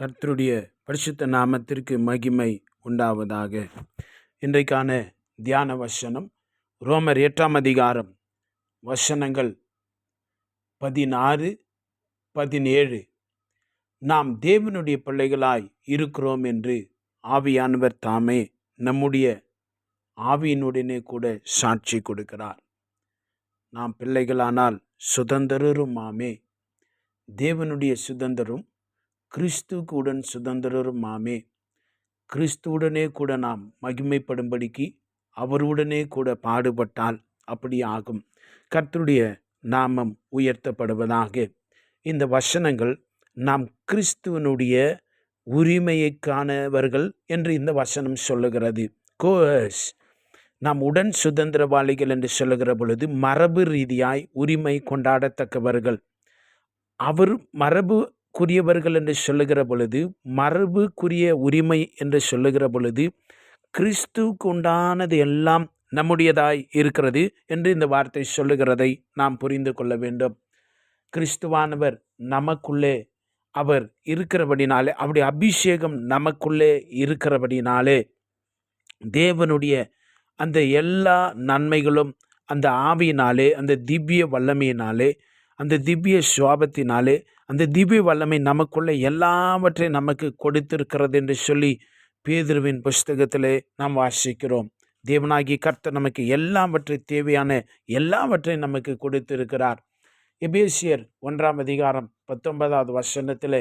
கர்த்தருடைய பரிசுத்த நாமத்திற்கு மகிமை உண்டாவதாக. இன்றைக்கான தியான வசனம் ரோமர் எட்டாம் அதிகாரம் வசனங்கள் பதினாறு பதினேழு. நாம் தேவனுடைய பிள்ளைகளாய் இருக்கிறோம் என்று ஆவியானவர் தாமே நம்முடைய ஆவியினுடனே கூட சாட்சி கொடுக்கிறார். நாம் பிள்ளைகளானால் சுதந்திரருமாமே. தேவனுடைய சுதந்திரம் கிறிஸ்துவுக்கு சுதந்திரருமாமே. கிறிஸ்துவுடனே கூட நாம் மகிமைப்படும்படிக்கு அவருடனே கூட பாடுபட்டால் அப்படி ஆகும். கர்த்தருடைய நாமம் உயர்த்தப்படுவதாக இந்த வசனங்கள் நாம் கிறிஸ்துவனுடைய உரிமையைக்கானவர்கள் என்று இந்த வசனம் சொல்லுகிறது. கோஸ் நாம் உடன் சுதந்திரவாளிகள் என்று சொல்லுகிற பொழுது மரபு ரீதியாய் உரிமை கொண்டாடத்தக்கவர்கள். அவர் மரபு மரபுக்குரியவர்கள் என்று சொல்லுகிற பொழுது மரபுக்குரிய உரிமை என்று சொல்லுகிற பொழுது கிறிஸ்துவுக்கு உண்டானது எல்லாம் நம்முடையதாய் இருக்கிறது என்று இந்த வார்த்தை சொல்லுகிறதை நாம் புரிந்து கொள்ள வேண்டும். கிறிஸ்துவானவர் நமக்குள்ளே அவர் இருக்கிறபடினாலே அவருடைய அபிஷேகம் நமக்குள்ளே இருக்கிறபடினாலே தேவனுடைய அந்த எல்லா நன்மைகளும் அந்த ஆவியினாலே அந்த திவ்ய வல்லமையினாலே அந்த திவ்ய சுவாபத்தினாலே அந்த திவ்ய வல்லமை நமக்குள்ளே எல்லாவற்றையும் நமக்கு கொடுத்திருக்கிறது என்று சொல்லி பேதுருவின் புஸ்தகத்திலே நாம் வாசிக்கிறோம். தேவனாகி கர்த்தர் நமக்கு எல்லாவற்றை தேவையான எல்லாவற்றையும் நமக்கு கொடுத்திருக்கிறார். எபேசியர் ஒன்றாம் அதிகாரம் பத்தொன்பதாவது வசனத்தில்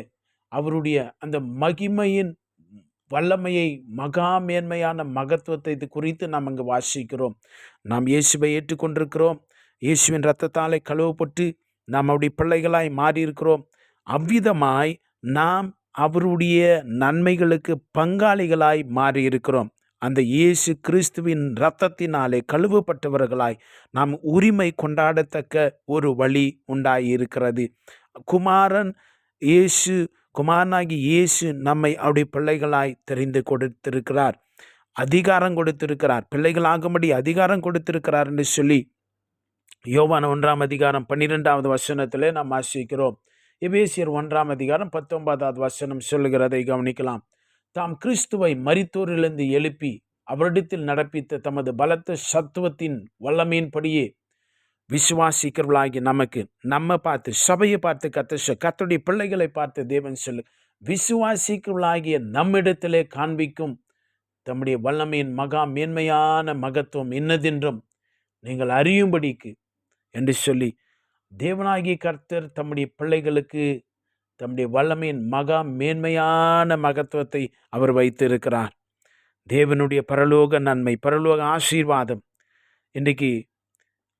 அவருடைய அந்த மகிமையின் வல்லமையை மகா மேன்மையான மகத்துவத்தை இது குறித்து நாம் அங்கு வாசிக்கிறோம். நாம் இயேசுவை ஏற்றுக்கொண்டிருக்கிறோம். இயேசுவின் ரத்தத்தாலே கழுவப்பட்டு நாம் அப்படி பிள்ளைகளாய் மாறியிருக்கிறோம். அவ்விதமாய் நாம் அவருடைய நன்மைகளுக்கு பங்காளிகளாய் மாறியிருக்கிறோம். அந்த இயேசு கிறிஸ்துவின் இரத்தத்தினாலே கழுவப்பட்டவர்களாய் நாம் உரிமை கொண்டாடத்தக்க ஒரு வழி உண்டாயிருக்கிறது. குமாரன் இயேசு குமாரனாகி இயேசு நம்மை அவருடைய பிள்ளைகளாய் தெரிந்து கொடுத்திருக்கிறார். அதிகாரம் கொடுத்திருக்கிறார். பிள்ளைகளாகும்படி அதிகாரம் கொடுத்திருக்கிறார் என்று சொல்லி யோவான ஒன்றாம் அதிகாரம் பன்னிரெண்டாவது வசனத்திலே நாம் ஆசிக்கிறோம் எபேசியர் ஒன்றாம் அதிகாரம் பத்தொன்பதாவது வசனம் சொல்லுகிறதை கவனிக்கலாம். தாம் கிறிஸ்துவை மரித்தோரிலிருந்து எழுப்பி அவரிடத்தில் நடப்பித்த தமது பலத்த சத்துவத்தின் வல்லமையின்படியே விசுவாசிக்கிறவர்களாகி நமக்கு நம்ம பார்த்து சபையை பார்த்து கத்த கத்துடைய பிள்ளைகளை பார்த்து தேவன் சொல்லு விசுவாசிக்கிறவர்களாகிய நம்மிடத்திலே காண்பிக்கும் தம்முடைய வல்லமையின் மகா மேன்மையான மகத்துவம் இன்னதென்றும் நீங்கள் அறியும்படிக்கு என்று சொல்லி தேவனாகிய கர்த்தர் தம்முடைய பிள்ளைகளுக்கு தம்முடைய வல்லமையின் மகா மேன்மையான மகத்துவத்தை அவர் வைத்திருக்கிறார். தேவனுடைய பரலோக நன்மை பரலோக ஆசீர்வாதம். இன்றைக்கு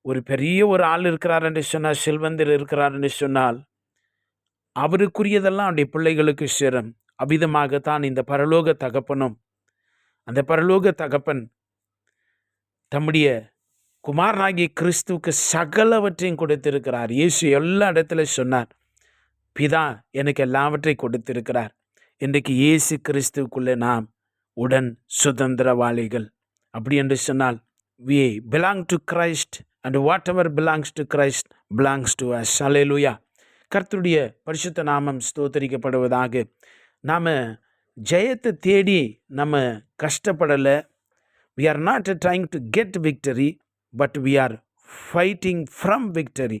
ஒரு பெரிய ஒரு ஆள் இருக்கிறார் என்று சொன்னால் செல்வந்தர் இருக்கிறார் என்று சொன்னால் அவருக்குரியதெல்லாம் அவருடைய பிள்ளைகளுக்கு சிரம். அபிதமாகத்தான் இந்த பரலோக தகப்பனும். அந்த பரலோக தகப்பன் தம்முடைய குமாரனாகிய கிறிஸ்துவுக்கு சகலவற்றையும் கொடுத்திருக்கிறார். இயேசு எல்லா இடத்துல சொன்னார் பிதா எனக்கு எல்லாவற்றையும் கொடுத்திருக்கிறார். இன்றைக்கு இயேசு கிறிஸ்துவுக்குள்ளே நாம் உடன் சுதந்திரவாளிகள். அப்படி என்று சொன்னால் we belong to Christ and whatever belongs to Christ belongs to us hallelujah கர்த்தருடைய பரிசுத்த நாமம் ஸ்தோத்தரிக்கப்படுவதாக. நாம் ஜெயத்தை தேடி நம்ம கஷ்டப்படலை. We are not trying to get victory but we are fighting from victory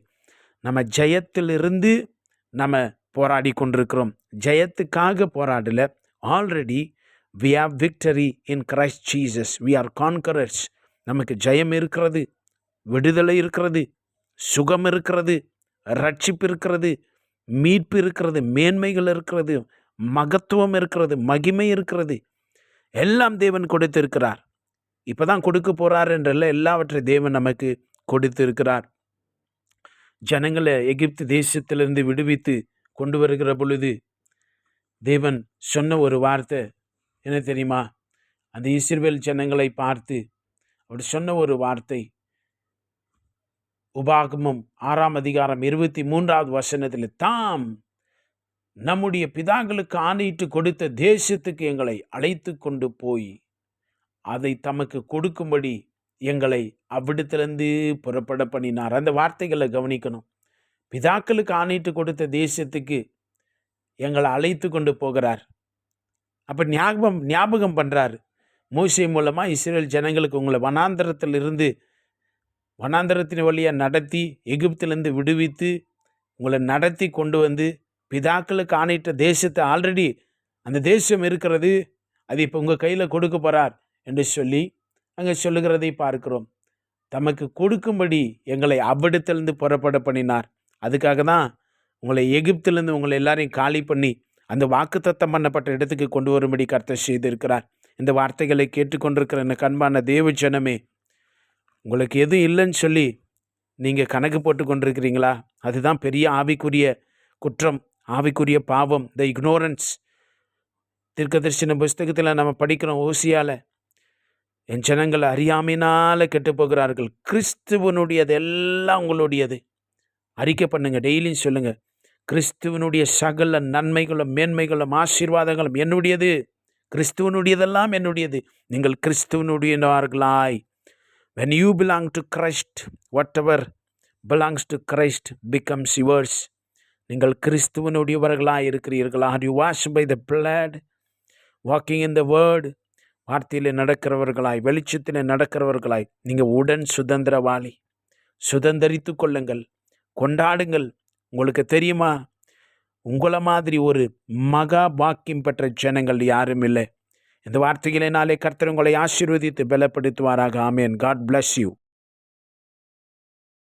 நம்ம ஜெயத்திலிருந்து நம்ம போராடி கொண்டிருக்கிறோம். ஜெயத்துக்காக போராடல. Already we have victory in Christ Jesus we are conquerors நமக்கு ஜெயம் இருக்கிறது. விடுதலை இருக்கிறது. சுகம் இருக்கிறது. ரட்சிப்பு இருக்கிறது. மீட்பு இருக்கிறது. மேன்மைகள் இருக்கிறது. மகத்துவம் இருக்கிறது. மகிமை இருக்கிறது. எல்லாம் தேவன் கொடுத்திருக்கிறார். இப்போ தான் கொடுக்க போகிறார் என்றல்ல எல்லாவற்றை தேவன் நமக்கு கொடுத்திருக்கிறார். ஜனங்களை எகிப்து தேசத்திலிருந்து விடுவித்து கொண்டு வருகிற பொழுது தேவன் சொன்ன ஒரு வார்த்தை என்ன தெரியுமா? அந்த இஸ்ரேல் ஜனங்களை பார்த்து அவர் சொன்ன ஒரு வார்த்தை. உபாகமும் ஆறாம் அதிகாரம் இருபத்தி மூன்றாவது வசனத்தில் தாம் நம்முடைய பிதாங்களுக்கு ஆணையிட்டு கொடுத்த தேசத்துக்கு எங்களை அழைத்து கொண்டு போய் அதை தமக்கு கொடுக்கும்படி எங்களை அவ்விடத்திலிருந்து புறப்பட பண்ணினார். அந்த வார்த்தைகளை கவனிக்கணும். பிதாக்களுக்கு ஆணையிட்டு கொடுத்த தேசத்துக்கு எங்களை அழைத்து கொண்டு போகிறார். அப்போ ஞாபகம் ஞாபகம் பண்ணுறாரு மூசை மூலமாக இஸ்ரேல் ஜனங்களுக்கு உங்களை வனாந்தரத்திலிருந்து வனாந்தரத்தின் வழியாக நடத்தி எகிப்திலேருந்து விடுவித்து உங்களை நடத்தி கொண்டு வந்து பிதாக்களுக்கு ஆணையிட்ட தேசத்தை ஆல்ரெடி அந்த தேசம் இருக்கிறது அது இப்போ உங்கள் கையில் கொடுக்க போகிறார் என்று சொல்லி அங்கே சொல்லுகிறதை பார்க்கிறோம். தமக்கு கொடுக்கும்படி எங்களை அவ்விடத்திலிருந்து புறப்பட பண்ணினார். அதுக்காக தான் உங்களை எகிப்திலிருந்து உங்களை எல்லாரையும் காலி பண்ணி அந்த வாக்குத்தத்தம் பண்ணப்பட்ட இடத்துக்கு கொண்டு வரும்படி கர்த்தர் செய்திருக்கிறார். இந்த வார்த்தைகளை கேட்டுக்கொண்டிருக்கிற இந்த கண்பான தேவ ஜனமே உங்களுக்கு எதுவும் இல்லைன்னு சொல்லி நீங்கள் கணக்கு போட்டு கொண்டிருக்கிறீங்களா? அதுதான் பெரிய ஆவிக்குரிய குற்றம் ஆவிக்குரிய பாவம் த இக்னோரன்ஸ் தீர்க்கதரிசன புஸ்தகத்தில் நம்ம படிக்கிறோம் ஓசியால். என் ஜனங்கள் அறியாமையினால் கெட்டு போகிறார்கள். கிறிஸ்துவனுடையது எல்லாம் உங்களுடையது. அறிக்கை பண்ணுங்கள் டெய்லியும் சொல்லுங்கள் கிறிஸ்துவனுடைய சகல நன்மைகளும் மேன்மைகளும் ஆசீர்வாதங்களும் என்னுடையது. கிறிஸ்துவனுடையதெல்லாம் என்னுடையது. நீங்கள் கிறிஸ்துவனுடையவார்களாய். When you belong to Christ whatever belongs to Christ becomes yours நீங்கள் கிறிஸ்துவனுடையவர்களாக இருக்கிறீர்களா. Are you wash by the blood walking in the word வார்த்தையில் நடக்கிறவர்களாய் வெளிச்சத்திலே நடக்கிறவர்களாய் நீங்கள் உடன் சுதந்திரவாளி. சுதந்திரித்து கொள்ளுங்கள். கொண்டாடுங்கள். உங்களுக்கு தெரியுமா? உங்களை மாதிரி ஒரு மகா பாக்கியம் பெற்ற ஜனங்கள் யாரும் இல்லை. இந்த வார்த்தைகளை நாளே கர்த்தர் உங்களை ஆசீர்வதித்து பலப்படுத்துவாராக. ஆமேன். God bless you